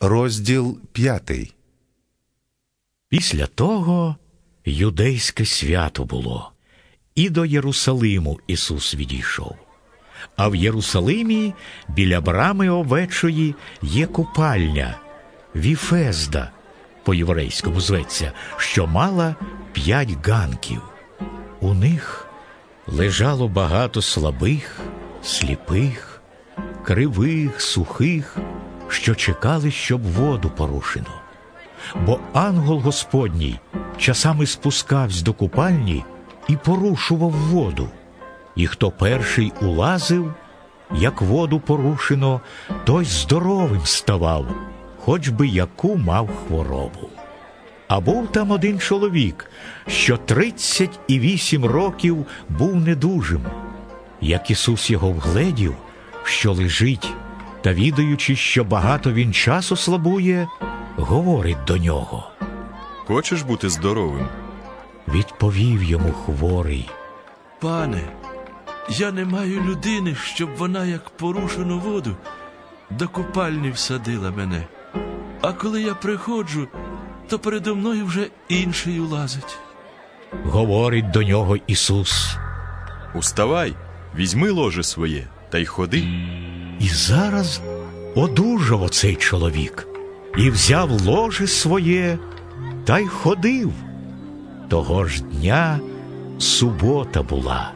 Розділ п'ятий. Після того юдейське свято було, і до Єрусалиму Ісус відійшов. А в Єрусалимі біля брами овечої є купальня Віфезда, по-єврейському зветься, що мала п'ять ганків. У них лежало багато слабих, сліпих, кривих, сухих, що чекали, щоб воду порушено. Бо ангел Господній часами спускався до купальні і порушував воду. І хто перший улазив, як воду порушено, той здоровим ставав, хоч би яку мав хворобу. А був там один чоловік, що тридцять і вісім років був недужим. Як Ісус його вгледів, що лежить, та відаючи, що багато він часу слабує, говорить до нього. Хочеш бути здоровим? Відповів йому хворий. Пане, я не маю людини, щоб вона, як порушену воду, до купальні всадила мене. А коли я приходжу, то передо мною вже інший улазить. Говорить до нього Ісус. Уставай, візьми ложе своє та й ходи. І зараз одужав оцей чоловік, і взяв ложе своє та й ходив. Того ж дня субота була.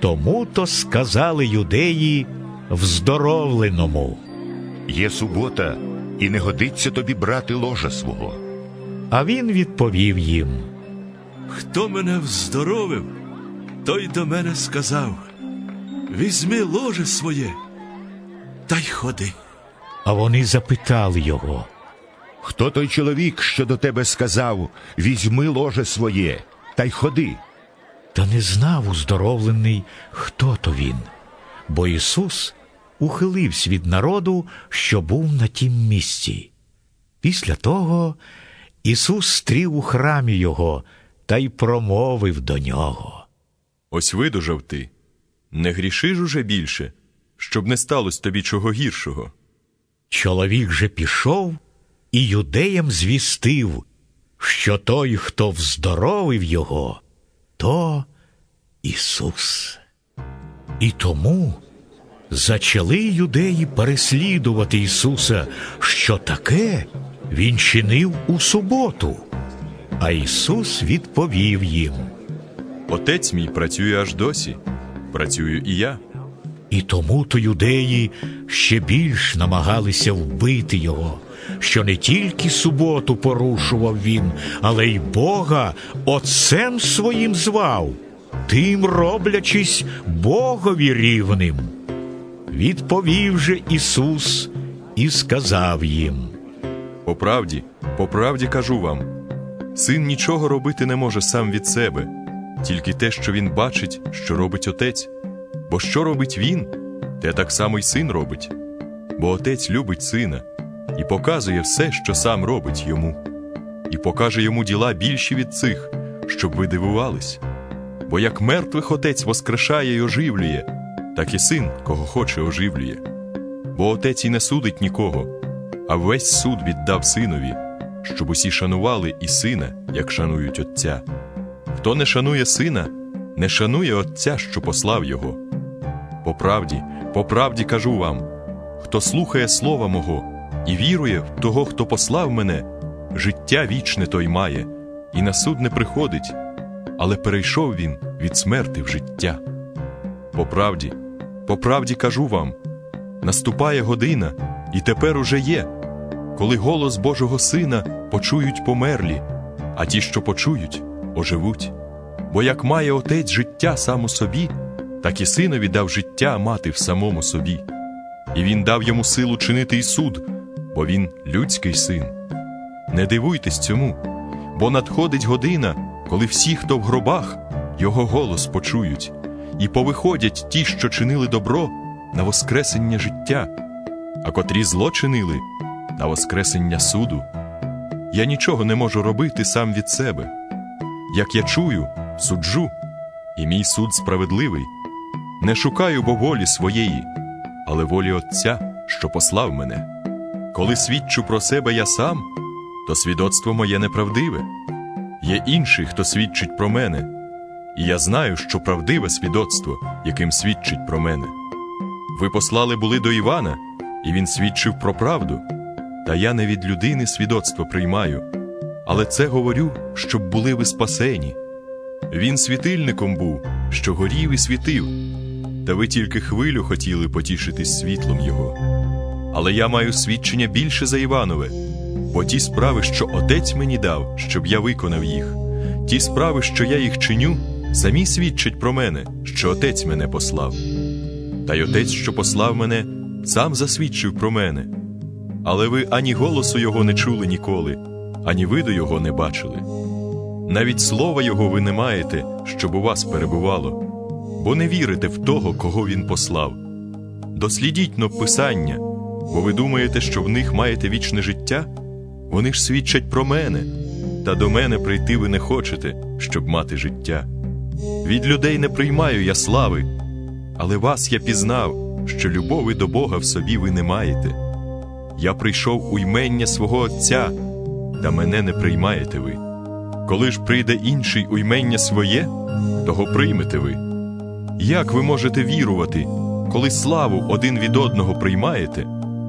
Тому то сказали юдеї вздоровленому. Є субота, і не годиться тобі брати ложа свого. А він відповів їм. Хто мене вздоровив, той до мене сказав: Візьми ложе своє та й ходи. А вони запитали його. Хто той чоловік, що до тебе сказав візьми ложе своє та й ходи? Та не знав уздоровлений, хто то він, бо Ісус ухилився від народу, що був на тім місці. Після того Ісус стрів у храмі його та й промовив до нього. Ось видужав ти. Не грішиш уже більше, щоб не сталося тобі чого гіршого. Чоловік же пішов і юдеям звістив, що той, хто вздоровив його, то Ісус. І тому зачали юдеї переслідувати Ісуса, що таке Він чинив у суботу. А Ісус відповів їм. Отець мій працює аж досі. Працюю і я. І тому то юдеї ще більш намагалися вбити його, що не тільки суботу порушував він, але й Бога Отцем своїм звав, тим роблячись Богові рівним. Відповів же Ісус і сказав їм. По правді, по правді кажу вам: син нічого робити не може сам від себе, тільки те, що він бачить, що робить отець. Бо що робить він, те так само й син робить. Бо отець любить сина і показує все, що сам робить йому, і покаже йому діла більші від цих, щоб ви дивувались. Бо як мертвих отець воскрешає й оживлює, так і син, кого хоче, оживлює. Бо отець і не судить нікого, а весь суд віддав синові, щоб усі шанували і сина, як шанують Отця. Хто не шанує сина, не шанує Отця, що послав його. По правді, по правді кажу вам: хто слухає слова мого і вірує в того, хто послав мене, життя вічне той має, і на суд не приходить, але перейшов він від смерти в життя. По правді, по правді кажу вам: наступає година, і тепер уже є, коли голос Божого Сина почують померлі, а ті, що почують, оживуть. Бо як має отець життя сам у собі, так і синові дав життя мати в самому собі, і він дав йому силу чинити й суд, бо він людський син. Не дивуйтесь цьому, бо надходить година, коли всі, хто в гробах, його голос почують, і повиходять ті, що чинили добро, на воскресення життя, а котрі зло чинили на воскресення суду. Я нічого не можу робити сам від себе. Як я чую, суджу, і мій суд справедливий. Не шукаю бо волі своєї, але волі Отця, що послав мене. Коли свідчу про себе я сам, то свідоцтво моє неправдиве. Є інший, хто свідчить про мене, і я знаю, що правдиве свідоцтво, яким свідчить про мене. Ви послали були до Івана, і він свідчив про правду. Та я не від людини свідоцтво приймаю, але це говорю, щоб були ви спасені. Він світильником був, що горів і світив, та ви тільки хвилю хотіли потішитись світлом його. Але я маю свідчення більше за Іванове, бо ті справи, що отець мені дав, щоб я виконав їх, ті справи, що я їх чиню, самі свідчать про мене, що отець мене послав. Та й отець, що послав мене, сам засвідчив про мене. Але ви ані голосу його не чули ніколи, ані виду його не бачили. Навіть слова його ви не маєте, щоб у вас перебувало, бо не вірите в того, кого він послав. Дослідіть но писання, бо ви думаєте, що в них маєте вічне життя? Вони ж свідчать про мене, та до мене прийти ви не хочете, щоб мати життя. Від людей не приймаю я слави, але вас я пізнав, що любові до Бога в собі ви не маєте. Я прийшов у ймення свого Отця, та мене не приймаєте ви. Коли ж прийде інший у ймення своє, того приймете ви. Як ви можете вірувати, коли славу один від одного приймаєте,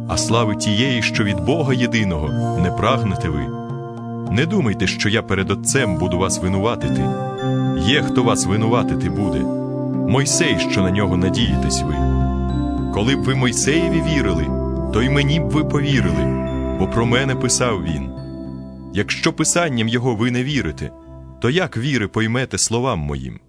а слави тієї, що від Бога єдиного, не прагнете ви? Не думайте, що я перед Отцем буду вас винуватити. Є хто вас винуватити буде. Мойсей, що на нього надієтесь ви. Коли б ви Мойсеєві вірили, то й мені б ви повірили, бо про мене писав він. Якщо писанням його ви не вірите, то як віри поймете словам моїм?